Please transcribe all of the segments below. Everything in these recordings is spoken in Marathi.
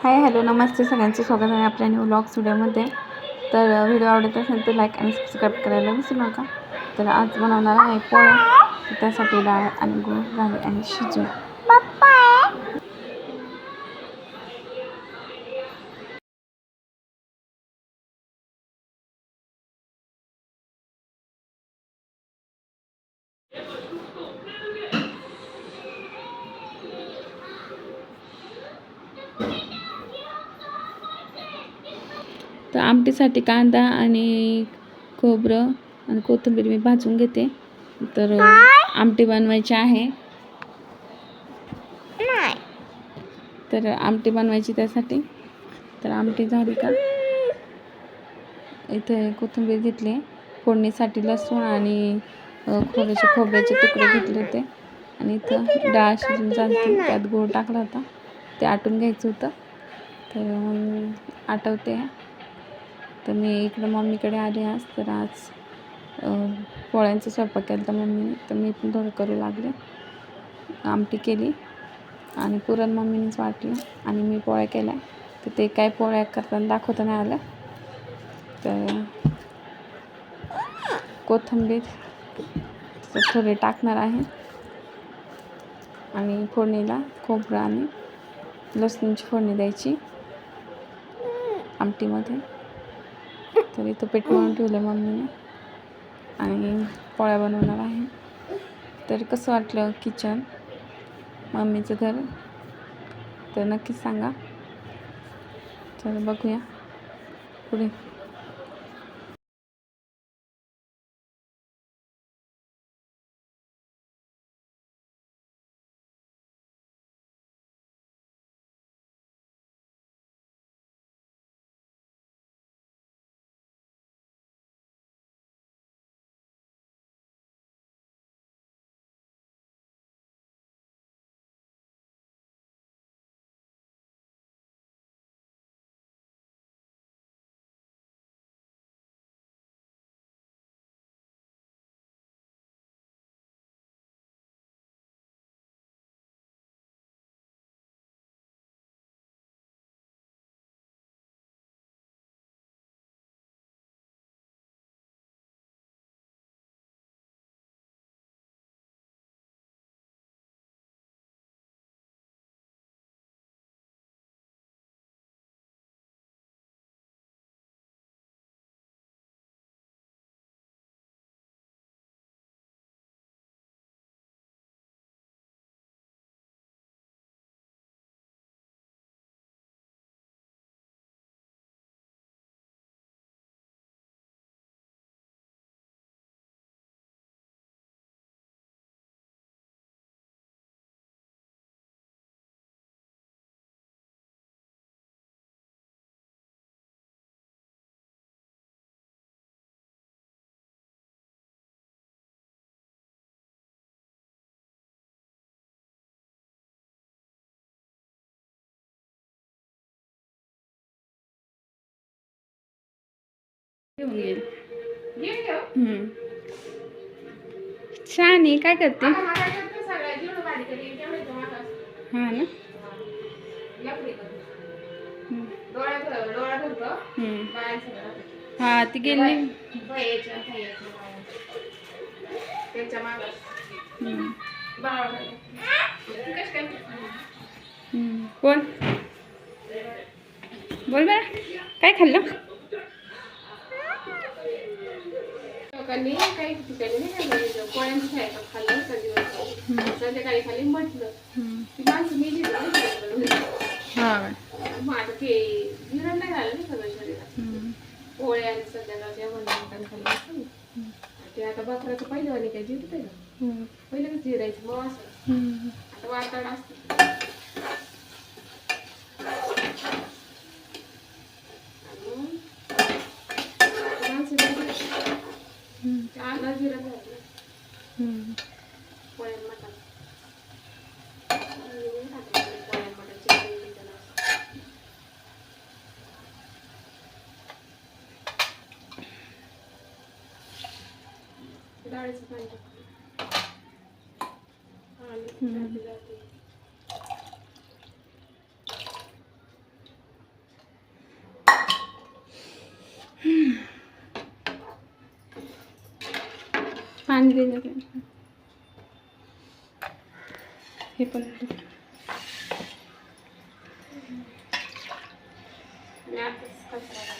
हाय हॅलो नमस्ते सगळ्यांचं. स्वागत आहे आपल्या न्यू ब्लॉग स्टुडिओमध्ये तर व्हिडिओ आवडत असेल तर लाईक आणि सबस्क्राईब करायला विसरू नका. तर आज बनवणार आहे पोळ्या. त्यासाठी डाळ आणि गूळ घाले आणि शिजू तर आमटीसाठी कांदा आणि खोबरं आणि कोथिंबीर मी भाजून घेते. तर आमटी बनवायची आहे. तर आमटी बनवायची त्यासाठी. तर आमटी झाली का? इथे कोथिंबीर घेतली. फोडणीसाठी लसूण आणि थोडेसे खोबऱ्याचे तुकडे घेतले होते. आणि इथं डाळ शिजून झाली त्यात गूळ टाकला होता. ते आटून घ्यायचं होतं. तर मग आटवते. तर मी इकडं मम्मीकडे आले आज तर आज पोळ्यांचा स्वयंपाक केला तर मम्मीने. तर मी पण थोडं करू लागले. आमटी केली आणि पुरण मम्मीनेच वाटलं आणि मी पोळ्या केल्या. तर ते काय पोळ्या करताना दाखवता नाही आलं. तर कोथिंबीर तर थोडे टाकणार आहे. आणि फोडणीला खोबरं आणि लसणीची फोडणी द्यायची आमटीमध्ये. तर इथं पीठ मळून ठेवलं मम्मीने. आणि पोळ्या बनवणार आहे. तर कसं वाटलं किचन? मम्मीचं घर? तर नक्कीच सांगा. तर बघूया. पुढे. घेऊन येईल हम्म. छान आहे काय करते? हा ना. हा ती गेली. बोल बोल बरं. काय खाल्लं? लोकांनी काही ठिकाणी नाही का पोळ्यांचं स्वयंपाक खाल्लं संध्याकाळी संध्याकाळी खाली म्हटलं. ती माणसं मेली हा मग आता ते जिरण नाही झालं ना सगळं शरीरात. पोळ्या आणि संध्याकाळच्या म्हणून खाल्लं ना. ते आता बकराचं पहिलं वाणी काय जिरत आहे हम्म. पहिलं जिरायचं मग असं. आता वातावरण असतं डाळीचं पाणी टाकते. जाते. पाणी हे पण Yeah, it's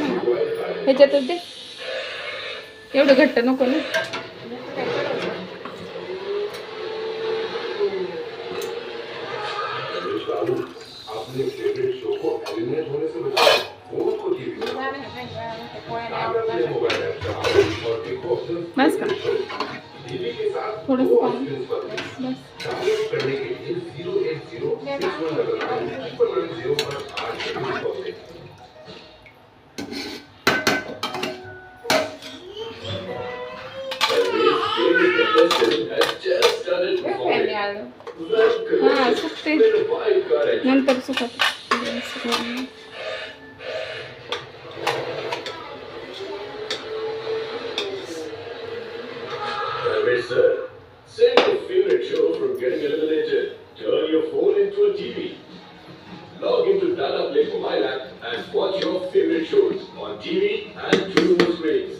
ह्याच्यातच घट्ट नको ना. बस का. थोड़ा सा sir, save your favorite show from getting eliminated. Turn your phone into a TV. Log into Tata Play mobile app and watch your favorite shows on TV and two screens.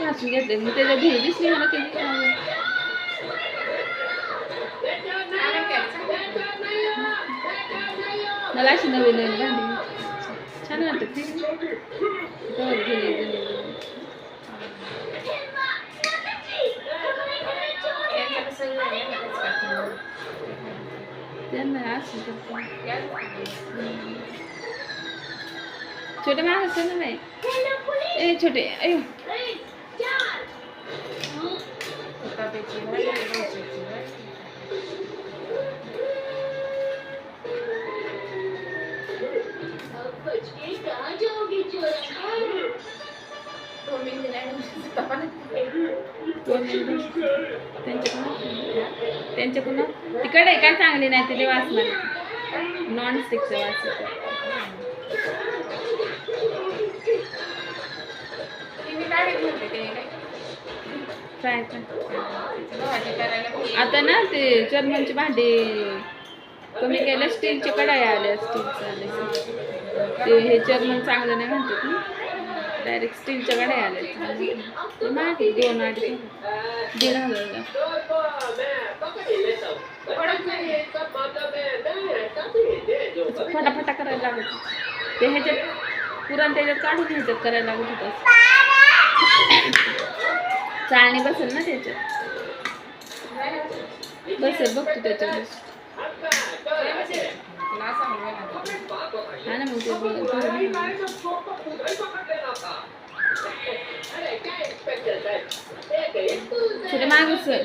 घासून घेतले मी त्याच्या धुई दिसली मला कधी आराम करायचा. मला अशी नवीन नवीन भांडी छान वाटत ती गवत गेली गेली. यांचं कसं आहे, यांना तेच करतात. त्यांना असं करते या- छोटे माणूस आहे ना बाई ए छोटे अयो त्यांच्याकडून तिकडे काय चांगली नाही तिथे वाचणार. नॉन स्टिकचं वाचत करायला मी- आता ना ते जर्मनची भांडी कमी केल्या स्टीलचे कढाई आल्या स्टीलचे आले ते हे जर्मन चांगलं नाही म्हणतात ना. डायरेक्ट स्टीलच्या कढाई आल्या. ते दोन आठ दीड हजार फटाफटा करायला लागत ते ह्याच्यात पुरण त्याच्यात काढून ह्याच्यात करायला लागत होतं. चालणे बसेल ना त्याच्यात. बसेल बघ तू तुला हा ना मग ते मागच सर